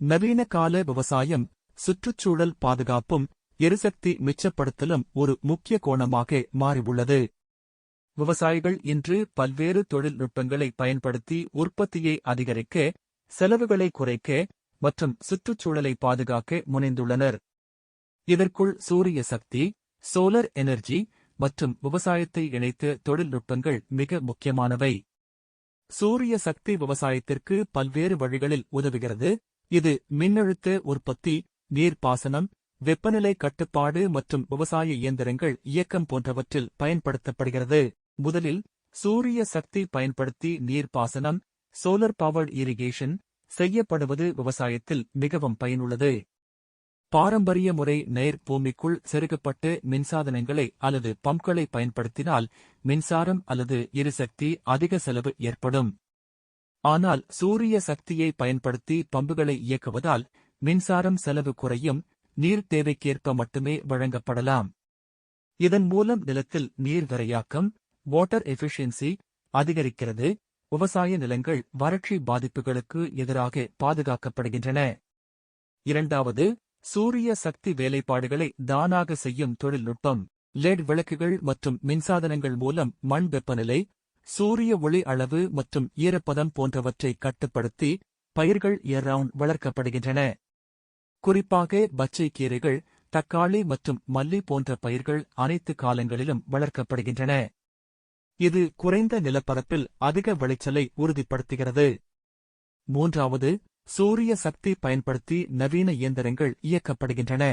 நவீன கால விவசாயம் சுற்றுச்சூழல் பாதுகாப்பும் எரிசக்தி மிச்சப்படுத்தலும் ஒரு முக்கிய கோணமாக மாறியுள்ளது. விவசாயிகள் இன்று பல்வேறு தொழில்நுட்பங்களை பயன்படுத்தி உற்பத்தியை அதிகரிக்க செலவுகளை குறைக்க மற்றும் சுற்றுச்சூழலை பாதுகாக்க முனைந்துள்ளனர். இதற்குள் சூரிய சக்தி சோலர் எனர்ஜி மற்றும் விவசாயத்தை இணைத்த தொழில்நுட்பங்கள் மிக முக்கியமானவை. சூரிய சக்தி விவசாயத்திற்கு பல்வேறு வழிகளில் உதவுகிறது. இது மின்னழுத்த உற்பத்தி நீர்ப்பாசனம் வெப்பநிலை கட்டுப்பாடு மற்றும் விவசாய இயந்திரங்கள் இயக்கம் போன்றவற்றில் பயன்படுத்தப்படுகிறது. முதலில் சூரிய சக்தி பயன்படுத்தி நீர்ப்பாசனம் சோலர் பவர் இரிகேஷன் செய்யப்படுவது விவசாயத்தில் மிகவும் பயனுள்ளது. பாரம்பரிய முறை நேர் பூமிக்குள் செருகப்பட்டு மின்சாதனங்களை அல்லது பம்ப்களை பயன்படுத்தினால் மின்சாரம் அல்லது எரிசக்தி அதிக செலவு ஏற்படும். ஆனால் சூரிய சக்தியை பயன்படுத்தி பம்புகளை இயக்குவதால் மின்சாரம் செலவு குறையும் நீர் தேவைக்கேற்ப மட்டுமே வழங்கப்படலாம். இதன் மூலம் நிலத்தில் நீர் விரையாக்கம் வாட்டர் எஃபிஷியன்சி அதிகரிக்கிறது விவசாய நிலங்கள் வறட்சி பாதிப்புகளுக்கு எதிராக பாதுகாக்கப்படுகின்றன. இரண்டாவது சூரிய சக்தி வேலைப்பாடுகளை தானாக செய்யும் தொழில்நுட்பம். லெட் விளக்குகள் மற்றும் மின்சாதனங்கள் மூலம் மண் வெப்பநிலை சூரிய ஒளி அளவு மற்றும் ஈரப்பதம் போன்றவற்றை கட்டுப்படுத்தி பயிர்கள் இயர்ரவுண்ட் வளர்க்கப்படுகின்றன. குறிப்பாக பச்சை கீரைகள் தக்காளி மற்றும் மல்லி போன்ற பயிர்கள் அனைத்து காலங்களிலும் வளர்க்கப்படுகின்றன. இது குறைந்த நிலப்பரப்பில் அதிக விளைச்சலை உறுதிப்படுத்துகிறது. மூன்றாவது சூரிய சக்தி பயன்படுத்தி நவீன இயந்திரங்கள் இயக்கப்படுகின்றன.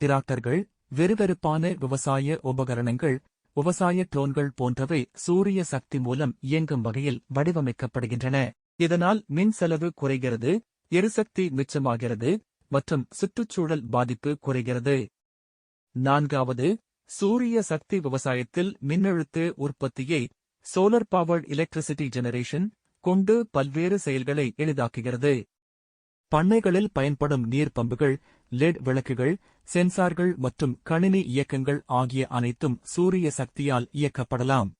டிராக்டர்கள் வெறுவெறுப்பான விவசாய உபகரணங்கள் விவசாய ட்ரோன்கள் போன்றவை சூரிய சக்தி மூலம் இயங்கும் வகையில் வடிவமைக்கப்படுகின்றன. இதனால் மின் செலவு குறைகிறது எரிசக்தி மிச்சமாகிறது மற்றும் சுற்றுச்சூழல் பாதிப்பு குறைகிறது. நான்காவது சூரிய சக்தி விவசாயத்தில் மின்னழுத்து உற்பத்தியை சோலர் பவர்ட் எலக்ட்ரிசிட்டி ஜெனரேஷன் கொண்டு பல்வேறு செயல்களை எளிதாக்குகிறது. பண்ணைகளில் பயன்படும் நீர் பம்புகள் லெட் விளக்குகள் சென்சார்கள் மற்றும் கணினி இயக்கங்கள் ஆகிய அனைத்தும் சூரிய சக்தியால் இயக்கப்படலாம்.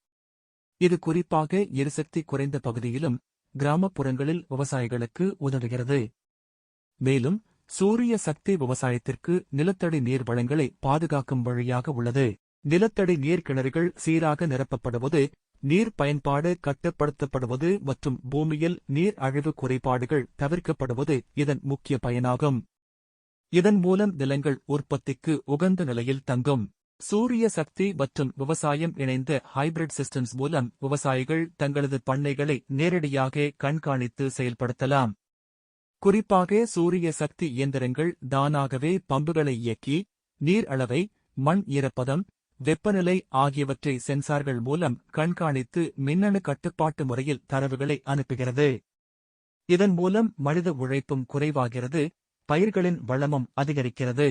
இது குறிப்பாக எரிசக்தி குறைந்த பகுதியிலும் கிராமப்புறங்களில் விவசாயிகளுக்கு உதவுகிறது. மேலும் சூரிய சக்தி விவசாயத்திற்கு நிலத்தடி நீர் வளங்களை பாதுகாக்கும் வழியாக உள்ளது. நிலத்தடி நீர் கிணறுகள் சீராக நிரப்பப்படுவது நீர் பயன்பாடு கட்டுப்படுத்தப்படுவது மற்றும் பூமியில் நீர் அழிவு குறைபாடுகள் தவிர்க்கப்படுவது இதன் முக்கிய பயனாகும். இதன் மூலம் நிலங்கள் உற்பத்திக்கு உகந்த நிலையில் தங்கும். சூரிய சக்தி மற்றும் விவசாயம் இணைந்த ஹைபிரிட் சிஸ்டம்ஸ் மூலம் விவசாயிகள் தங்களது பண்ணைகளை நேரடியாக கண்காணித்து செயல்படுத்தலாம். குறிப்பாக சூரிய சக்தி இயந்திரங்கள் தானாகவே பம்புகளை இயக்கி நீர் அளவை மண் ஈரப்பதம் வெப்பநிலை ஆகியவற்றை சென்சார்கள் மூலம் கண்காணித்து மின்னணு கட்டுப்பாட்டு முறையில் தரவுகளை அனுப்புகிறது. இதன் மூலம் மனித உழைப்பும் குறைவாகிறது. பயிர்களின் வளமும் அதிகரிக்கிறது.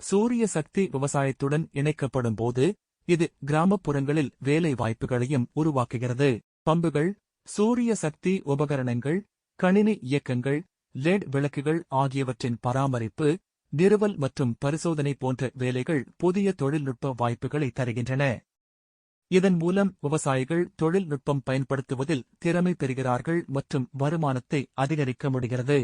சூரிய சக்தி விவசாயத்துடன் இணைக்கப்படும் போது இது கிராமப்புறங்களில் வேலை வாய்ப்புகளையும் உருவாக்குகிறது. பம்புகள் சூரிய சக்தி உபகரணங்கள் கணினி இயக்கங்கள் லெட் விளக்குகள் ஆகியவற்றின் பராமரிப்பு நிறுவல் மற்றும் பரிசோதனை போன்ற வேலைகள் புதிய தொழில்நுட்ப வாய்ப்புகளை தருகின்றன. இதன் மூலம் விவசாயிகள் தொழில்நுட்பம் பயன்படுத்துவதில் திறமை பெறுகிறார்கள் மற்றும் வருமானத்தை அதிகரிக்க முடிகிறது.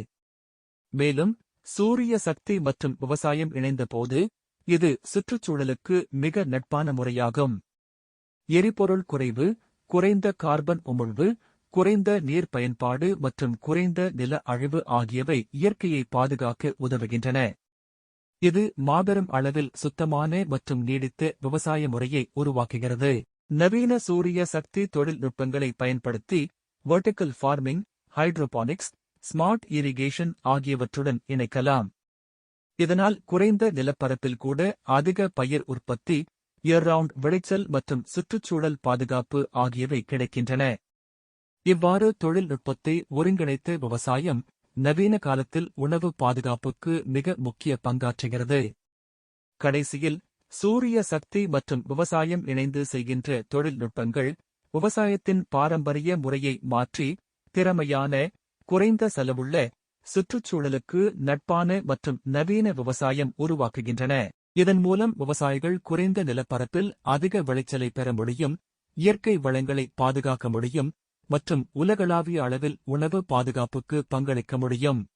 மேலும் சூரிய சக்தி மற்றும் விவசாயம் இணைந்தபோது இது சுற்றுச்சூழலுக்கு மிக நட்பான முறையாகும். எரிபொருள் குறைவு குறைந்த கார்பன் உமிழ்வு குறைந்த நீர் பயன்பாடு மற்றும் குறைந்த நில அழிவு ஆகியவை இயற்கையை பாதுகாக்க உதவுகின்றன. இது மாபெரும் அளவில் சுத்தமான மற்றும் நீடித்த விவசாய முறையை உருவாக்குகிறது. நவீன சூரிய சக்தி தொழில்நுட்பங்களை பயன்படுத்தி vertical farming hydroponics smart irrigation ஆகியவற்றுடன் இணைக்கலாம். இதனால் குறைந்த நிலப்பரப்பில் கூட அதிக பயிர் உற்பத்தி இயர்ரவுண்ட் விளைச்சல் மற்றும் சுற்றுச்சூழல் பாதுகாப்பு ஆகியவை கிடைக்கின்றன. இவ்வாறு தொழில்நுட்பத்தை ஒருங்கிணைத்த விவசாயம் நவீன காலத்தில் உணவு பாதுகாப்புக்கு மிக முக்கிய பங்காற்றுகிறது. கடைசியில் சூரிய சக்தி மற்றும் விவசாயம் இணைந்து செய்கின்ற தொழில்நுட்பங்கள் விவசாயத்தின் பாரம்பரிய முறையை மாற்றி திறமையான குறைந்த செலவுள்ள சுற்றுச்சூழலுக்கு நட்பான மற்றும் நவீன விவசாயம் உருவாக்குகின்றன. இதன் மூலம் விவசாயிகள் குறைந்த நிலப்பரப்பில் அதிக விளைச்சலை பெற முடியும் இயற்கை வளங்களை பாதுகாக்க முடியும் மற்றும் உலகளாவிய அளவில் உணவு பாதுகாப்புக்கு பங்களிக்க முடியும்.